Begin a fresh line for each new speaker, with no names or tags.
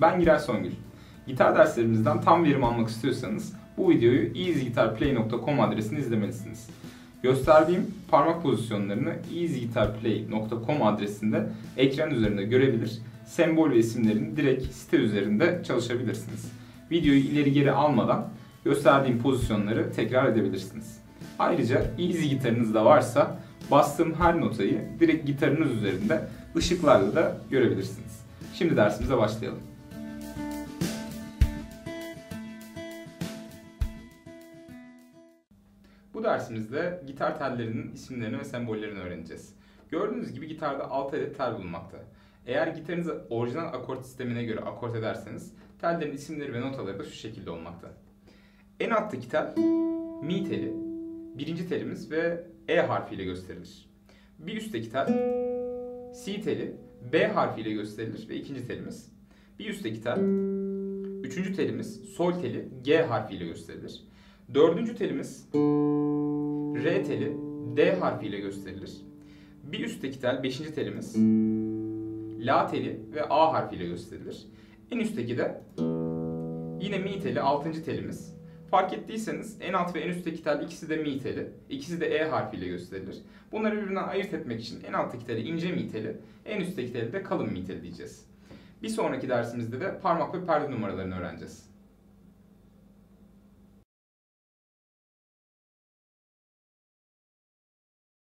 Ben Giray Songül. Gitar derslerimizden tam verim almak istiyorsanız bu videoyu easyguitarplay.com adresini izlemelisiniz. Gösterdiğim parmak pozisyonlarını easyguitarplay.com adresinde ekran üzerinde görebilir, sembol ve isimlerini direkt site üzerinde çalışabilirsiniz. Videoyu ileri geri almadan gösterdiğim pozisyonları tekrar edebilirsiniz. Ayrıca easy gitarınız da varsa bastığım her notayı direkt gitarınız üzerinde ışıklarla da görebilirsiniz. Şimdi dersimize başlayalım. Bu dersimizde gitar tellerinin isimlerini ve sembollerini öğreneceğiz. Gördüğünüz gibi gitarda 6 adet tel bulunmakta. Eğer gitarınızı orijinal akort sistemine göre akort ederseniz tellerin isimleri ve notaları da şu şekilde olmakta. En alttaki tel mi teli, birinci telimiz ve E harfiyle gösterilir. Bir üstteki tel Si teli B harfiyle gösterilir ve ikinci telimiz. Bir üstteki tel üçüncü telimiz Sol teli G harfiyle gösterilir. Dördüncü telimiz R teli D harfiyle gösterilir. Bir üstteki tel beşinci telimiz La teli ve A harfiyle gösterilir. En üstteki de yine Mi teli altıncı telimiz. Fark ettiyseniz en alt ve en üstteki tel ikisi de mi teli, ikisi de e harfiyle gösterilir. Bunları birbirinden ayırt etmek için en alttaki teli ince mi teli, en üstteki teli de kalın mi teli diyeceğiz. Bir sonraki dersimizde de parmak ve perde numaralarını öğreneceğiz.